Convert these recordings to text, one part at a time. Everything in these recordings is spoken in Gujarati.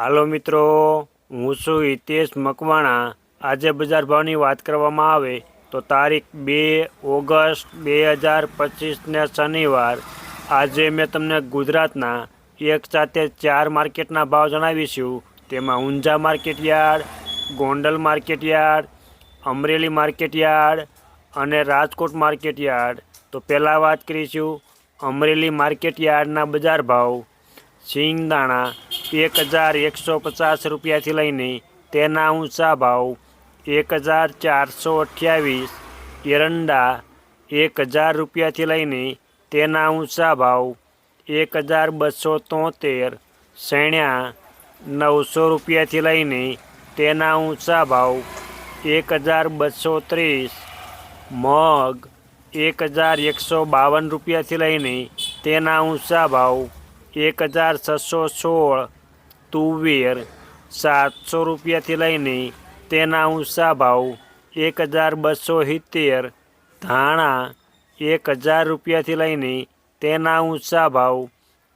હાલો મિત્રો, હું છું હિતેશ મકવાણા. આજે બજાર ભાવની વાત કરવામાં આવે તો તારીખ બે ઓગસ્ટ બે હજાર પચીસને શનિવાર. આજે મેં તમને ગુજરાતના એક સાથે ચાર માર્કેટના ભાવ જણાવીશું. તેમાં Unjha market yard, Gondal market yard, Amreli market yard અને રાજકોટ માર્કેટ યાર્ડ. તો પહેલાં વાત કરીશું અમરેલી માર્કેટ યાર્ડના બજાર ભાવ. સિંગદાણા એક હજાર એકસો પચાસ રૂપિયાથી લઈને તેના ઊંચા ભાવ એક હજાર ચારસો અઠ્યાવીસ, એરંડા એક હજાર રૂપિયાથી લઈને તેના ઊંચા ભાવ એક હજાર બસો તોતેર શેણ્યા નવસો રૂપિયાથી લઈને તેના ઊંચા ભાવ એક હજાર બસો ત્રીસ, મગ એક હજાર એકસો બાવન રૂપિયાથી લઈને તેના ઊંચા ભાવ એક હજાર છસો સોળ તુવેર સાતસો રૂપિયાથી લઈને તેના ઊંચા ભાવ એક હજાર બસો સિત્તેર, ધાણા એક હજાર રૂપિયાથી લઈને તેના ઊંચા ભાવ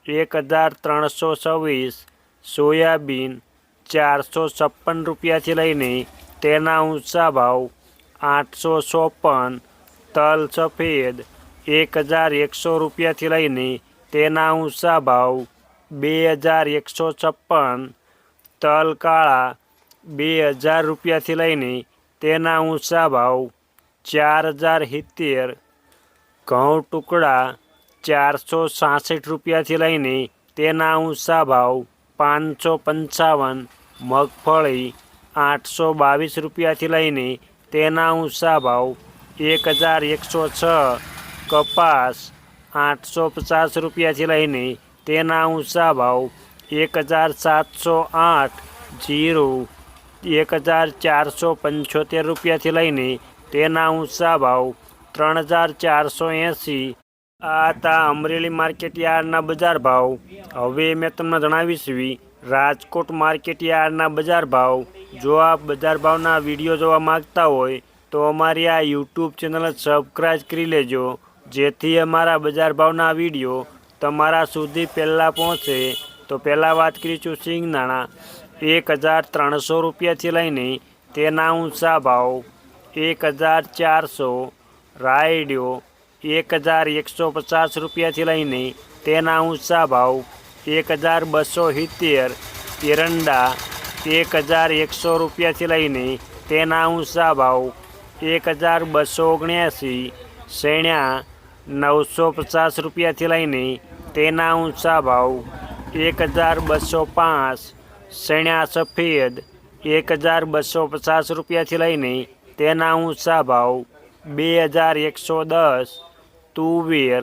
એક હજાર ત્રણસો છવ્વીસ, સોયાબીન ચારસો છપ્પન રૂપિયાથી લઈને તેના ઊંચા ભાવ આઠસો ચોપન, તલ સફેદ એક હજાર એકસો રૂપિયાથી લઈને તેના ઊંચા ભાવ બે હજાર એકસો છપ્પન તલ કાળા બે હજાર રૂપિયાથી લઈને તેના ઊંચા ભાવ ચાર હજાર સિત્તેર, ઘઉં ટુકડા ચારસો સાસઠ રૂપિયાથી લઈને તેના ઊંચા ભાવ પાંચસો પંચાવન, મગફળી આઠસો બાવીસ રૂપિયાથી લઈને તેના ઊંચા ભાવ એક હજાર એકસો છ, કપાસ આઠસો પચાસ રૂપિયાથી લઈને તેના ઊંચા ભાવ એક હજાર સાતસો આઠ જીરું એક હજાર ચારસો પંચોતેર રૂપિયાથી લઈને તેના ઊંચા ભાવ ત્રણ હજાર ચારસો એંસી. આ હતા અમરેલી માર્કેટ યાર્ડના બજાર ભાવ. હવે મેં તમને જણાવીશ રાજકોટ માર્કેટ યાર્ડના બજાર ભાવ. જો આપ બજાર ભાવના વીડિયો જોવા માગતા હોય, તો અમારી આ યુટ્યુબ ચેનલ સબસ્ક્રાઈબ કરી લેજો, જેથી અમારા બજાર ભાવના વીડિયો તમારા સુધી પહેલાં પહોંચે તો પહેલાં વાત કરીશું સિંગદાણા એક હજાર ત્રણસો રૂપિયાથી લઈને તેના ઊંચા ભાવ એક હજાર ચારસો, રાયડિયો એક હજાર એકસો પચાસ રૂપિયાથી લઈને તેના ઊંચા ભાવ એક હજાર બસો સિત્તેર, એરંડા એક હજાર એકસો રૂપિયાથી લઈને તેના ઊંચા ભાવ એક હજાર બસો ઓગણ્યાસી, શેણ્યા નવસો પચાસ રૂપિયાથી લઈને તેના ઊંચા ભાવ એક હજાર બસો પાંચ શેણ્યા સફેદ એક હજાર બસો પચાસ રૂપિયાથી લઈને તેના ઊંચા ભાવ બે હજાર એકસો દસ, તુવેર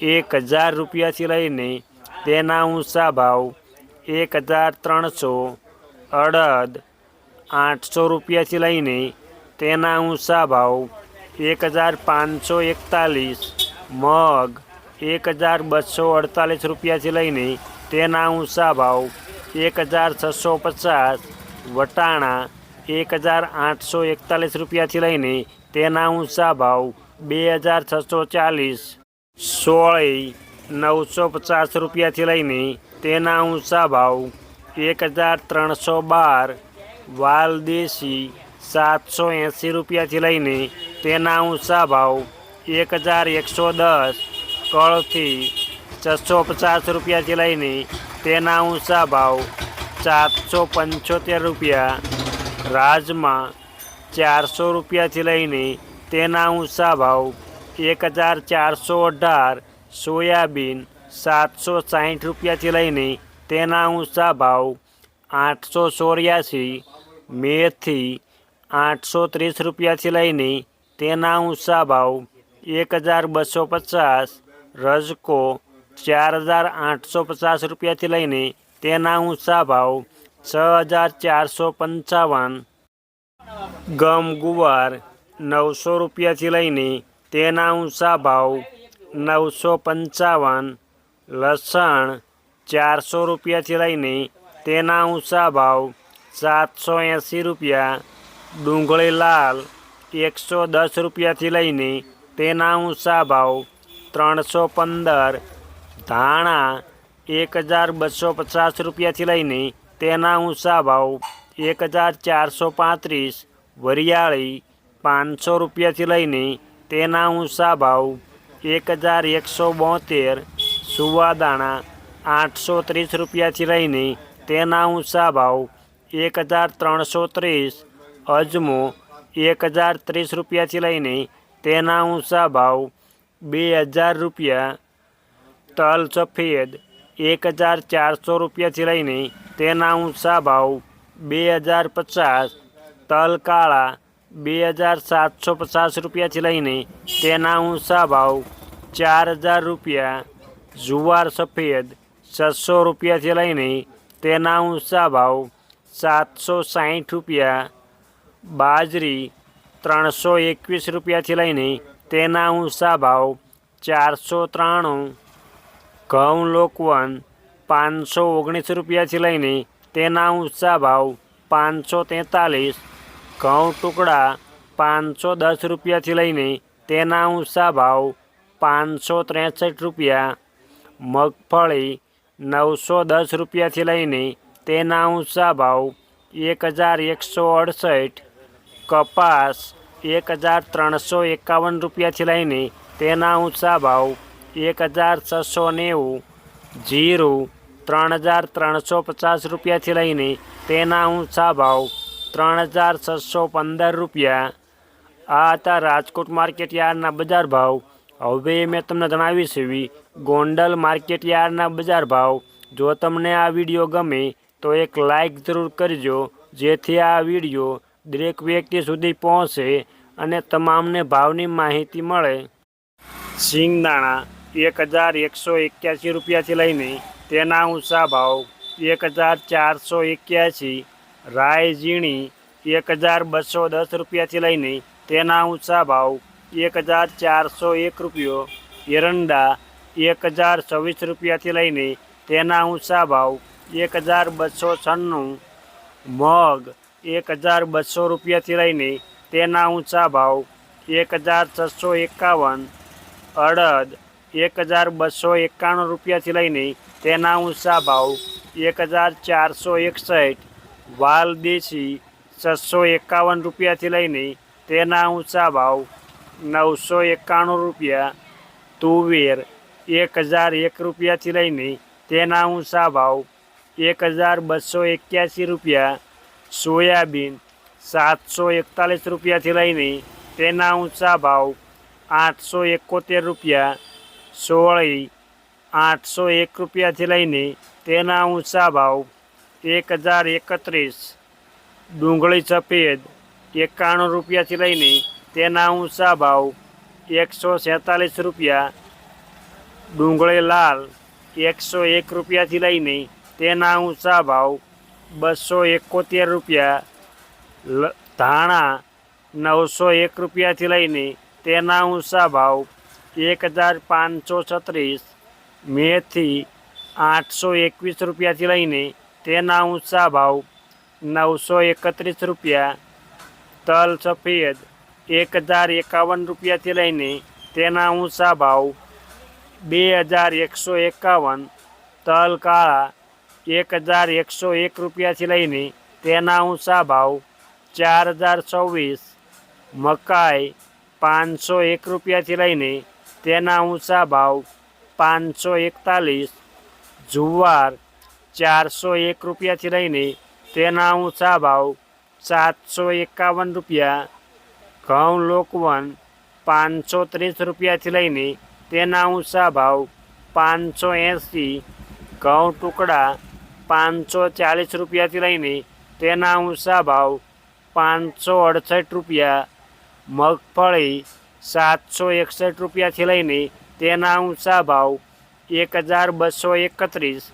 એક હજાર રૂપિયાથી લઈને તેના ઊંચા ભાવ એક હજાર ત્રણસો, અડદ આઠસો રૂપિયાથી લઈને તેના ઊંચા ભાવ એક હજાર પાંચસો એકતાલીસ. મગ એક હજાર બસો અડતાલીસ રૂપિયાથી લઈને તેના ઊંચા ભાવ એક હજાર છસો પચાસ, વટાણા એક હજાર આઠસો એકતાલીસ રૂપિયાથી લઈને તેના ઊંચા ભાવ બે હજાર છસો ચાલીસ, સોળી નવસો પચાસ રૂપિયાથી લઈને તેના ઊંચા ભાવ એક હજાર ત્રણસો બાર, વાલદેશી સાતસો એંસી રૂપિયાથી લઈને તેના ઊંચા ભાવ એક હજાર એકસો દસ કળથી છસો પચાસ રૂપિયાથી લઈને તેના ઊંચા ભાવ સાતસો પંચોતેર રૂપિયા રાજમાં ચારસો રૂપિયાથી લઈને તેના ઊંચા ભાવ એક હજાર ચારસો અઢાર સોયાબીન સાતસો સાઠ રૂપિયાથી લઈને તેના ઊંચા ભાવ આઠસો ચોર્યાસી મેથી આઠસો ત્રીસ રૂપિયાથી લઈને તેના ઊંચા ભાવ એક હજાર બસો પચાસ રજકો ચાર હજાર આઠસો પચાસ રૂપિયાથી લઈને તેના ઊંચા ભાવ છ હજાર ચારસો પંચાવન ગમ ગુવાર નવસો રૂપિયાથી લઈને તેના ઊંચા ભાવ નવસો પંચાવન લસણ ચારસો રૂપિયાથી લઈને તેના ઊંચા ભાવ સાતસો એંસી રૂપિયા ડુંગળી લાલ એકસો દસ રૂપિયાથી લઈને તેના ઊંચા ભાવ ત્રણસો પંદર, ધાણા એક હજાર બસો પચાસ રૂપિયાથી લઈને તેના ઊંચા ભાવ એક હજાર ચારસો પાંત્રીસ, વરિયાળી પાંચસો રૂપિયાથી લઈને તેના ઊંચા ભાવ એક હજાર એકસો બોતેર, સુવાદાણા આઠસો ત્રીસ રૂપિયાથી લઈને તેના ઊંચા ભાવ એક હજાર ત્રણસો ત્રીસ, અજમો એક હજાર ત્રીસ રૂપિયાથી લઈને તેના ઊંચા ભાવ બે હજાર રૂપિયા, તલ સફેદ એક હજાર ચારસો રૂપિયાથી લઈને તેના ઊંચા ભાવ બે હજાર પચાસ, તલ કાળા બે હજાર સાતસો પચાસ રૂપિયાથી લઈને તેના ઊંચા ભાવ ચાર હજાર રૂપિયા, જુવાર સફેદ છસો રૂપિયાથી લઈને તેના ઊંચા ભાવ સાતસો સાઠ રૂપિયા, બાજરી ત્રણસો એકવીસ રૂપિયાથી લઈને તેના ઊંચા ભાવ ચારસો ત્રાણું, ઘઉં લોકવન પાંચસો ઓગણીસ રૂપિયાથી લઈને તેના ઊંચા ભાવ પાંચસો તેતાલીસ, ઘઉં ટુકડા પાંચસો દસ રૂપિયાથી લઈને તેના ઊંચા ભાવ પાંચસો ત્રેસઠ રૂપિયા, મગફળી નવસો દસ રૂપિયાથી લઈને તેના ઊંચા ભાવ એક હજાર એકસો અડસઠ કપાસ એક હજાર ત્રણસો એકાવન રૂપિયાથી લઈને તેના ઊંચા ભાવ એક હજાર છસો નેવું, જીરું ત્રણ હજાર ત્રણસો પચાસ રૂપિયાથી લઈને તેના ઊંચા ભાવ ત્રણ હજાર છસો પંદર રૂપિયા. આ હતા રાજકોટ માર્કેટ યાર્ડના બજાર ભાવ. હવે મેં તમને જણાવી છે, ગોંડલ માર્કેટ યાર્ડના બજાર ભાવ. જો તમને આ વીડિયો ગમે તો એક લાઇક જરૂર કરજો, જેથી આ વીડિયો દરેક વ્યક્તિ સુધી પહોંચે અને તમામને ભાવની માહિતી મળે. સિંગદાણા એક હજાર એકસો એક્યાસી રૂપિયાથી લઈને તેના ઊંચા ભાવ એક હજાર ચારસો એક્યાસી રાય ઝીણી એક હજાર બસો દસ રૂપિયાથી લઈને તેના ઊંચા ભાવ એક હજાર ચારસો એક રૂપિયો, એરંડા એક હજાર છવ્વીસ રૂપિયાથી લઈને તેના ઊંચા ભાવ એક હજાર બસો છન્નું, મગ એક હજાર બસો રૂપિયાથી લઈને તેના ઊંચા ભાવ એક હજાર છસો એકાવન, અડદ એક હજાર બસો એકાણું રૂપિયાથી લઈને તેના ઊંચા ભાવ એક હજાર ચારસો એકસઠ, વાલ દેશી છસો એકાવન રૂપિયાથી લઈને તેના ઊંચા ભાવ નવસો એકાણું રૂપિયા, તુવેર એક હજાર એક રૂપિયાથી લઈને તેના ઊંચા ભાવ એક હજાર બસો એક્યાસી રૂપિયા સોયાબીન સાતસો એકતાલીસ રૂપિયાથી લઈને તેના ઊંચા ભાવ આઠસો એકોતેર રૂપિયા, સોળી આઠસો એક રૂપિયાથી લઈને તેના ઊંચા ભાવ એક હજાર એકત્રીસ, ડુંગળી સફેદ એકાણું રૂપિયાથી લઈને તેના ઊંચા ભાવ એકસો સેતાલીસ રૂપિયા, ડુંગળી લાલ એકસો એક રૂપિયાથી લઈને તેના ઊંચા ભાવ બસો એકોતેર રૂપિયા ધાણા નવસો એક રૂપિયાથી લઈને તેના ઊંચા ભાવ એક હજાર પાંચસો છત્રીસ, મેથી આઠસો એકવીસ રૂપિયાથી લઈને તેના ઊંચા ભાવ નવસો એકત્રીસ રૂપિયા, તલ સફેદ એક હજાર એકાવન રૂપિયાથી લઈને તેના ઊંચા ભાવ બે હજાર એકસો એકાવન, તલ કાળા એક હજાર એકસો એક રૂપિયાથી લઈને તેના ઊંચા ભાવ ચાર હજાર ચોવીસ મકાઈ પાંચસો એક રૂપિયાથી લઈને તેના ઊંચા ભાવ પાંચસો એકતાલીસ જુવાર ચારસો એક રૂપિયાથી લઈને તેના ઊંચા ભાવ સાતસો એકાવન રૂપિયા ઘઉં લોકવન પાંચસો ત્રીસ રૂપિયાથી લઈને તેના ઊંચા ભાવ પાંચસો એંસી ઘઉં ટુકડા પાંચસો ચાલીસ રૂપિયાથી લઈને તેના ઊંચા ભાવ પાંચસો અડસઠ રૂપિયા, મગફળી સાતસો એકસઠ રૂપિયાથી લઈને તેના ઊંચા ભાવ એક હજાર બસો એકત્રીસ,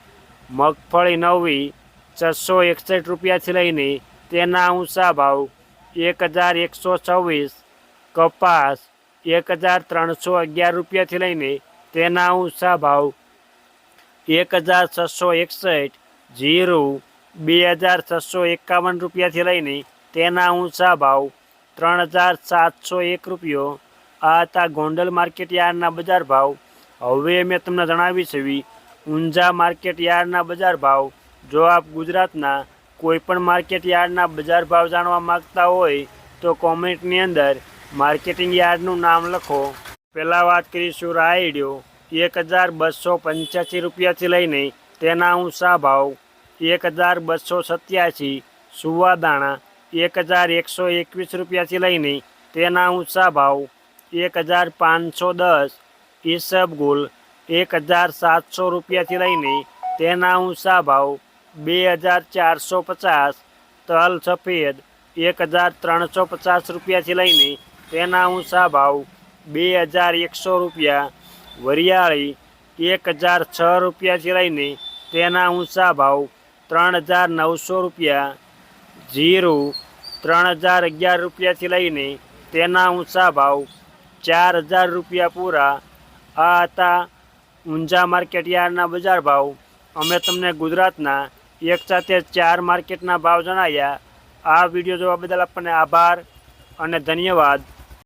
મગફળી નવી છસો એકસઠ રૂપિયાથી લઈને તેના ઊંચા ભાવ એક હજાર એકસો છવ્વીસ, કપાસ એક હજાર ત્રણસો અગિયાર રૂપિયાથી લઈને તેના ઊંચા ભાવ એક હજાર છસો એકસઠ જીરું બે હજાર છસો એકાવન રૂપિયાથી લઈને તેના ઊંચા ભાવ ત્રણ હજાર સાતસો એક રૂપિયો. આ હતા ગોંડલ માર્કેટ યાર્ડના બજાર ભાવ. હવે મેં તમને જણાવી છે ઊંઝા માર્કેટ યાર્ડના બજાર ભાવ. જો આપ ગુજરાતના કોઈ પણ માર્કેટ યાર્ડના બજાર ભાવ જાણવા માગતા હોય તો કોમેન્ટની અંદર માર્કેટિંગ યાર્ડનું નામ લખો. પહેલાં વાત કરીશું રાઈડિયો એક હજાર બસો પંચ્યાસી રૂપિયાથી લઈને તેના ઊંચા ભાવ એક હજાર બસો સત્યાસી સુવાદાણા એક હજાર એકસો એકવીસ રૂપિયાથી લઈને તેના ઊંચા ભાવ એક હજાર પાંચસો દસ ઈસબગુલ એક હજાર સાતસો રૂપિયાથી લઈને તેના ઊંચા ભાવ બે હજાર ચારસો પચાસ, તલ સફેદ એક હજાર ત્રણસો પચાસ રૂપિયાથી લઈને તેના ઊંચા ભાવ બે હજાર એકસો રૂપિયા, વરિયાળી એક હજાર છ રૂપિયાથી લઈને તેના ઊંચા ભાવ ત્રણ હજાર નવસો રૂપિયા, જીરું ત્રણ હજાર અગિયાર રૂપિયાથી લઈને તેના ઊંચા ભાવ ચાર હજાર રૂપિયા પૂરા. આ હતા ઊંઝા માર્કેટ યાર્ડના બજાર ભાવ. અમે તમને ગુજરાતના એક સાથે ચાર માર્કેટના ભાવ જણાવ્યા. આ વીડિયો જોવા બદલ આપણને આભાર અને ધન્યવાદ.